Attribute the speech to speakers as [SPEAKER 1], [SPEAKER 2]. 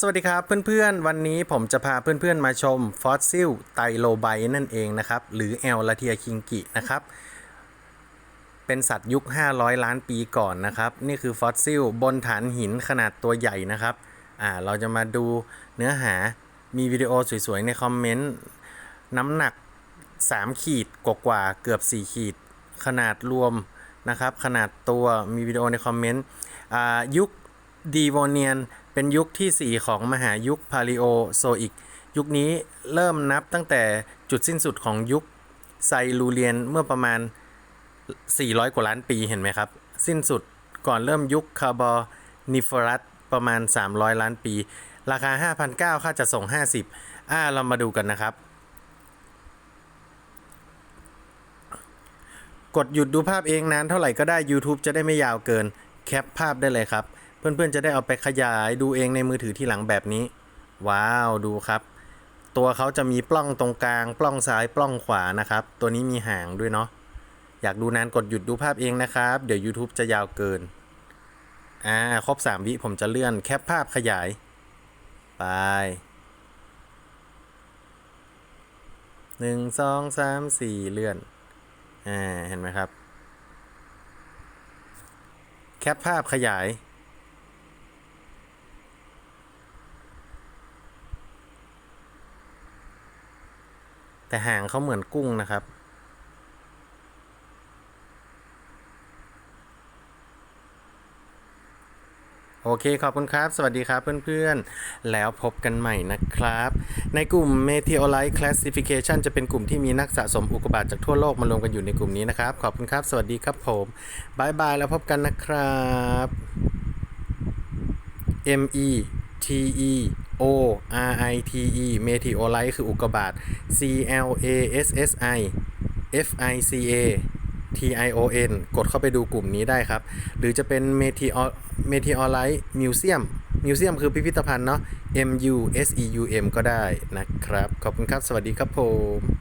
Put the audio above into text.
[SPEAKER 1] สวัสดีครับเพื่อนๆ วันนี้ผมจะพาเพื่อนๆมาชมฟอสซิลไตโลไบนั่นเองนะครับ หรือแอลลาเทียคิงกินะครับ เป็นสัตว์ยุค 500 ล้านปีก่อนนะครับ นี่คือฟอสซิลบนฐานหินขนาดตัวใหญ่นะครับอ่าเราจะมาดูเนื้อหามีวิดีโอสวยๆ ในคอมเมนต์ น้ำหนัก 3 ขีดกว่าๆเกือบ 4 ขีด ขนาดรวมนะครับ ขนาดตัวมีวิดีโอในคอมเมนต์อ่ายุค ดีโวเนียนเป็นยุคที่ 4 ของมหายุคพาลิโอโซอิก ยุคนี้เริ่มนับตั้งแต่จุดสิ้นสุดของยุคไซลูเรียนเมื่อประมาณ 400 กว่าล้านปีเห็นไหมครับ สิ้นสุดก่อนเริ่มยุคคาร์บอนิฟอรัสประมาณ 300 ล้านปี ราคา 5,900 ค่าจะส่ง 50 อ่า เรามาดูกันนะครับ กดหยุดดูภาพเองนานเท่าไหร่ก็ได้ YouTube จะได้ไม่ยาวเกิน แคปภาพได้เลยครับ เพื่อนๆจะได้เอาไปขยายดูเองในมือถือที่หลังแบบนี้ ว้าวดูครับ ตัวเขาจะมีปล้องตรงกลาง ปล้องซ้ายปล้องขวานะครับ ตัวนี้มีหางด้วยเนาะอยากดูนานกดหยุดดูภาพเองนะครับ เดี๋ยว YouTube จะยาวเกินอ่าครบ 3 วิผมจะเลื่อนแคปภาพขยาย ไปหนึ่งสองสามสี่เลื่อนอ่าเห็นไหมครับ แคปภาพขยาย แต่หางเขาเหมือนกุ้งนะครับ โอเคขอบคุณครับ สวัสดีครับเพื่อนๆ แล้วพบกันใหม่นะครับ ในกลุ่ม Meteorite Classification จะเป็นกลุ่มที่มีนักสะสมอุกกาบาตจากทั่วโลกมารวมกันอยู่ในกลุ่มนี้นะครับ ขอบคุณครับ สวัสดีครับผมบายบายแล้วพบกันนะครับ M E T E O R I T E Meteorite คืออุกกาบาต C L A S S I F I C A T I O N กดเข้าไปดูกลุ่มนี้ได้ครับ หรือจะเป็น Meteor Meteorite Museum Museum คือพิพิธภัณฑ์เนาะ M U S E U M ก็ได้นะครับ ขอบคุณครับ สวัสดีครับผม